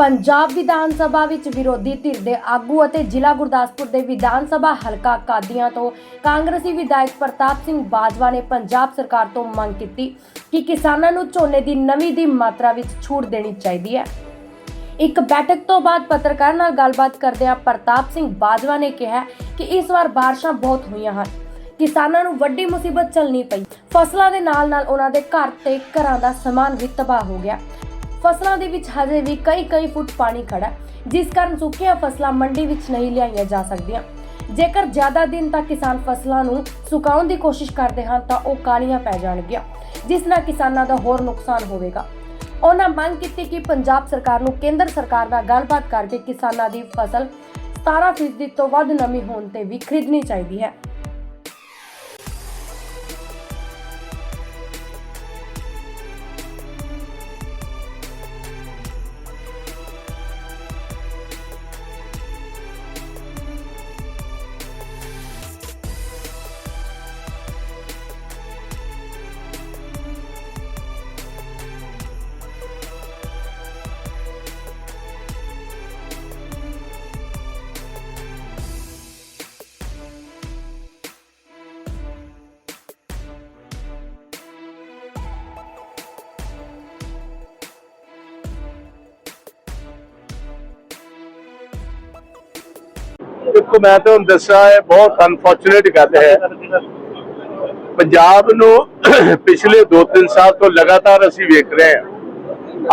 ਪੰਜਾਬ ਵਿਧਾਨ ਸਭਾ ਵਿੱਚ ਵਿਰੋਧੀ ਧਿਰ ਦੇ ਆਗੂ ਅਤੇ ਜ਼ਿਲ੍ਹਾ ਗੁਰਦਾਸਪੁਰ ਦੇ ਵਿਧਾਨ ਸਭਾ ਹਲਕਾ ਕਾਦੀਆਂ ਤੋਂ ਕਾਂਗਰਸੀ ਵਿਧਾਇਕ ਪ੍ਰਤਾਪ ਸਿੰਘ ਬਾਜਵਾ ਨੇ ਪੰਜਾਬ ਸਰਕਾਰ ਤੋਂ ਮੰਗ ਕੀਤੀ ਕਿ ਕਿਸਾਨਾਂ ਨੂੰ ਝੋਨੇ ਦੀ ਨਵੀਂ ਦੀ ਮਾਤਰਾ ਵਿੱਚ ਛੂਟ ਦੇਣੀ ਚਾਹੀਦੀ ਹੈ। ਇੱਕ ਬੈਠਕ ਤੋਂ ਬਾਅਦ ਪੱਤਰਕਾਰ ਨਾਲ ਗੱਲਬਾਤ ਕਰਦਿਆਂ ਪ੍ਰਤਾਪ ਸਿੰਘ ਬਾਜਵਾ ਨੇ ਕਿਹਾ ਕਿ ਇਸ ਵਾਰ ਬਾਰਿਸ਼ਾਂ ਬਹੁਤ ਹੋਈਆਂ ਹਨ। ਕਿਸਾਨਾਂ ਨੂੰ ਵੱਡੀ ਮੁਸੀਬਤ ਚੱਲਣੀ ਪਈ। ਫਸਲਾਂ ਦੇ ਨਾਲ-ਨਾਲ ਉਹਨਾਂ ਦੇ ਘਰ ਤੇ ਘਰਾਂ ਦਾ ਸਮਾਨ ਵੀ ਤਬਾਹ ਹੋ ਗਿਆ। ਫਸਲਾਂ ਦੇ ਵਿੱਚ ਹਜੇ ਵੀ ਕਈ ਕਈ ਫੁੱਟ ਪਾਣੀ ਖੜਾ ਜਿਸ ਕਾਰਨ ਸੁੱਕੀਆਂ ਫਸਲਾਂ ਮੰਡੀ ਵਿੱਚ ਨਹੀਂ ਲਿਆਈਆਂ ਜਾ ਸਕਦੀਆਂ। ਜੇਕਰ ਜ਼ਿਆਦਾ ਦਿਨ ਤੱਕ ਕਿਸਾਨ ਫਸਲਾਂ ਨੂੰ ਸੁਕਾਉਣ ਦੀ ਕੋਸ਼ਿਸ਼ ਕਰਦੇ ਹਨ, ਤਾਂ ਉਹ ਕਾਲੀਆਂ ਪੈ ਜਾਣਗੀਆਂ, ਜਿਸ ਨਾਲ ਕਿਸਾਨਾਂ ਦਾ ਹੋਰ ਨੁਕਸਾਨ ਹੋਵੇਗਾ। ਉਹਨਾਂ ਮੰਗ ਕੀਤੀ ਕਿ ਪੰਜਾਬ ਸਰਕਾਰ ਨੂੰ ਕੇਂਦਰ ਸਰਕਾਰ ਨਾਲ ਗੱਲਬਾਤ ਕਰਕੇ ਕਿਸਾਨਾਂ ਦੀ ਫਸਲ 17% ਤੋਂ ਵੱਧ ਨਮੀ ਹੋਣ ਤੇ ਵੀ ਖਰੀਦਣੀ ਚਾਹੀਦੀ ਹੈ। ਦੇਖੋ, ਮੈਂ ਤੁਹਾਨੂੰ ਦੱਸਾਂ, ਇਹ ਬਹੁਤ ਅਨਫੋਰਚੂਨੇਟ ਗੱਲ ਹੈ। ਪੰਜਾਬ ਨੂੰ ਪਿਛਲੇ 2-3 ਸਾਲ ਤੋਂ ਲਗਾਤਾਰ ਅਸੀਂ ਵੇਖ ਰਹੇ ਹਾਂ।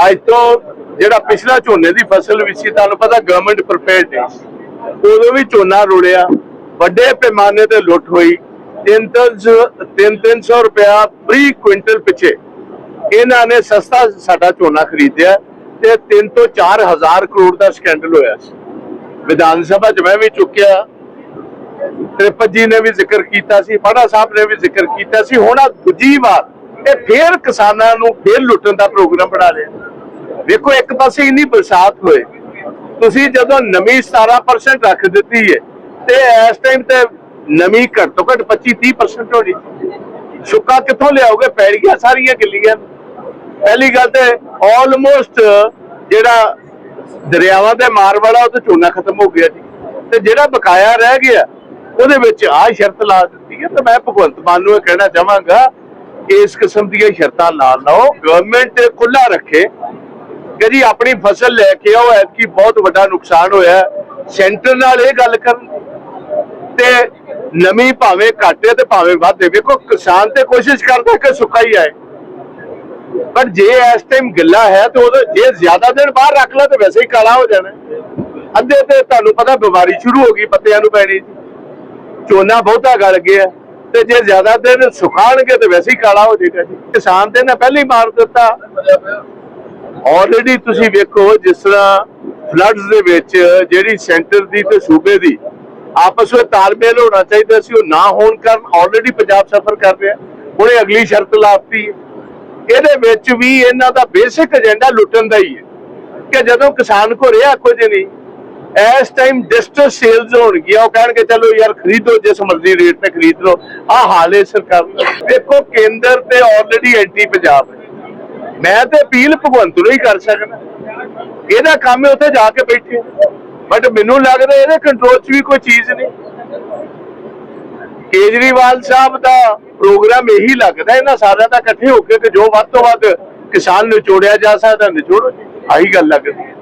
ਅੱਜ ਤੋਂ ਜਿਹੜਾ ਪਿਛਲਾ ਝੋਨੇ ਦੀ ਫਸਲ ਵੀ ਸੀ, ਤੁਹਾਨੂੰ ਪਤਾ ਗਵਰਨਮੈਂਟ ਪ੍ਰੀਪੇਅਰਡ ਹੈ ਉਦੋਂ ਵੀ ਝੋਨਾ ਰੁੜਿਆ, ਵੱਡੇ ਪੈਮਾਨੇ ਤੇ ਲੁੱਟ ਹੋਈ। 3-300 ਰੁਪਇਆ ਪ੍ਰੀ ਕੁਇੰਟਲ ਪਿੱਛੇ। ਇਹਨਾਂ ਨੇ ਸਸਤਾ ਸਾਡਾ ਝੋਨਾ ਖਰੀਦਿਆ ਤੇ 3 ਤੋਂ 4 ਹਜ਼ਾਰ ਕਰੋੜ ਦਾ ਸਕੈਂਡਲ ਹੋਇਆ ਸੀ। ਵਿਧਾਨ ਸਭਾ 'ਚ ਮੈਂ ਵੀ ਚੁੱਕਿਆ। ਤ੍ਰਿਪਤ ਜੀ ਨੇ ਵੀ ਜ਼ਿਕਰ ਕੀਤਾ ਸੀ, ਫੜਾ ਸਾਹਿਬ ਨੇ ਵੀ ਜ਼ਿਕਰ ਕੀਤਾ ਸੀ। ਹੁਣ ਆ ਦੂਜੀ ਵਾਰ ਇਹ ਫੇਰ ਕਿਸਾਨਾਂ ਨੂੰ ਫੇਰ ਲੁੱਟਣ ਦਾ ਪ੍ਰੋਗਰਾਮ ਬਣਾ ਲਿਆ। ਵੇਖੋ, ਇੱਕ ਪਾਸੇ ਇੰਨੀ ਬਰਸਾਤ ਹੋਏ। ਤੁਸੀਂ ਜਦੋਂ ਨਮੀ 17% ਰੱਖ ਦਿੱਤੀ ਹੈ ਤੇ ਇਸ ਟਾਈਮ ਤੇ ਨਵੀਂ ਘੱਟ ਤੋਂ ਘੱਟ 25 30% ਹੋਣੀ। ਸੁੱਕਾ ਕਿੱਥੋਂ ਲਿਆਓਗੇ? ਪੈੜੀਆਂ ਸਾਰੀਆਂ ਗਿੱਲੀਆਂ। ਪਹਿਲੀ ਗੱਲ ਤੇ ਆਲਮੋਸਟ ਜਿਹੜਾ ਦਰਿਆਵਾਂ ਦੇ ਮਾਰ ਵਾਲਾ ਉਹ ਤੇ ਝੋਨਾ ਖਤਮ ਹੋ ਗਿਆ ਜੀ। ਤੇ ਜਿਹੜਾ ਬਕਾਇਆ ਰਹਿ ਗਿਆ, ਉਹਦੇ ਵਿੱਚ ਆ ਸ਼ਰਤ ਲਾ ਦਿੱਤੀ ਹੈ। ਤੇ ਮੈਂ ਭਗਵੰਤ ਮਾਨ ਨੂੰ ਇਹ ਕਹਿਣਾ ਚਾਹਾਂਗਾ ਕਿ ਇਸ ਕਿਸਮ ਦੀਆਂ ਸ਼ਰਤਾਂ ਨਾ ਲਾਓ ਗਵਰਨਮੈਂਟ ਖੁੱਲਾ ਰੱਖੇ। ਕਿ ਜੀ ਆਪਣੀ ਫਸਲ ਲੈ ਕੇ ਆਓ, ਐਤਕੀ ਬਹੁਤ ਵੱਡਾ ਨੁਕਸਾਨ ਹੋਇਆ ਸੈਂਟਰ ਨਾਲ ਇਹ ਗੱਲ ਕਰਨ ਤੇ ਨਮੀ ਭਾਵੇਂ ਘਾਟੇ ਤੇ ਭਾਵੇਂ ਵਾਧੇ ਵੇਖੋ, ਕਿਸਾਨ ਤੇ ਕੋਸ਼ਿਸ਼ ਕਰਦਾ ਕਿ ਸੁੱਕਾ ਹੀ ਆਏ। ਪਰ ਜੇ ਇਸ ਟਾਈਮ ਗਿੱਲਾ ਹੈ ਤੇ ਉਹਦੇ ਜੇ ਜ਼ਿਆਦਾ ਦਿਨ ਬਾਹਰ ਰੱਖ ਲਾ ਤੇ ਵੈਸੇ ਹੀ ਕਾਲਾ ਹੋ ਜਾਣਾ। ਅੱਧੇ ਤੇ ਤੁਹਾਨੂੰ ਪਤਾ ਬਿਮਾਰੀ ਸ਼ੁਰੂ ਹੋ ਗਈ, ਪੱਤਿਆਂ ਨੂੰ ਪੈਣੀ। ਝੋਨਾ ਬਹੁਤਾ ਗਲ ਗਿਆ ਤੇ ਜੇ ਜ਼ਿਆਦਾ ਦਿਨ ਸੁਕਾਣਗੇ ਤੇ ਵੈਸੇ ਹੀ ਕਾਲਾ ਹੋ ਜਾਏਗਾ ਜੀ। ਕਿਸਾਨ ਤੇ ਨਾ ਪਹਿਲੇ ਹੀ ਮਾਰ ਦਿੱਤਾ। ਆਲਰੇਡੀ ਤੁਸੀਂ ਵੇਖੋ ਜਿਸ ਤਰ੍ਹਾਂ ਫਲੱਡਸ ਦੇ ਵਿੱਚ ਜਿਹੜੀ ਸੈਂਟਰ ਦੀ ਤੇ ਸੂਬੇ ਦੀ ਆਪਸ ਵਿੱਚ ਤਾਲਮੇਲ ਹੋਣਾ ਚਾਹੀਦਾ ਸੀ, ਉਹ ਨਾ ਹੋਣ ਕਾਰਨ ਆਲਰੇਡੀ ਪੰਜਾਬ ਸਫਰ ਕਰ ਰਿਹਾ। ਉਹਨੇ ਅਗਲੀ ਸ਼ਰਤ ਲਾਤੀ। ਹੈ ਇਹਦੇ ਵਿੱਚ ਵੀ ਇਹਨਾਂ ਦਾ ਬੇਸਿਕ ਏਜੰਡਾ ਲੁੱਟਣ ਦਾ ਹੀ ਹੈ ਕਿ ਜਦੋਂ ਕਿਸਾਨ ਕੋ ਰਿਹਾ ਕੁਝ ਨਹੀਂ, ਇਸ ਟਾਈਮ ਡਿਸਟ੍ਰਿਕਟ ਸੇਲਸ ਹੋਣਗੀਆਂ, ਉਹ ਕਹਿਣਗੇ, ਚਲੋ ਯਾਰ ਖਰੀਦੋ, ਜਿਸ ਮਰਜ਼ੀ ਰੇਟ ਤੇ ਖਰੀਦ ਲਓ। ਆ ਹਾਲੇ ਸਰਕਾਰ ਦਾ। ਦੇਖੋ, ਕੇਂਦਰ ਤੇ ਆਲਰੇਡੀ ਐਂਟੀ ਪੰਜਾਬ ਹੈ। ਮੈਂ ਤੇ ਅਪੀਲ ਭਗਵੰਤ ਨੂੰ ਹੀ ਕਰ ਸਕਦਾ। ਇਹਦਾ ਕੰਮ ਹੈ ਉੱਥੇ ਜਾ ਕੇ ਬੈਠੇ। ਬਟ ਮੈਨੂੰ ਲੱਗਦਾ ਇਹਦੇ ਕੰਟਰੋਲ 'ਚ ਵੀ ਕੋਈ ਚੀਜ਼ ਨਹੀਂ। ਕੇਜਰੀਵਾਲ ਸਾਹਿਬ ਦਾ ਪ੍ਰੋਗਰਾਮ ਇਹੀ ਲੱਗਦਾ, ਇਹਨਾਂ ਸਾਰਿਆਂ ਦਾ ਇਕੱਠੇ ਹੋ ਕੇ ਕਿ ਜੋ ਵੱਧ ਤੋਂ ਵੱਧ ਕਿਸਾਨ ਨਿਚੋੜਿਆ ਜਾ ਸਕਦਾ, ਨਿਚੋੜ ਆਹੀ ਗੱਲ ਲੱਗਦੀ ਹੈ।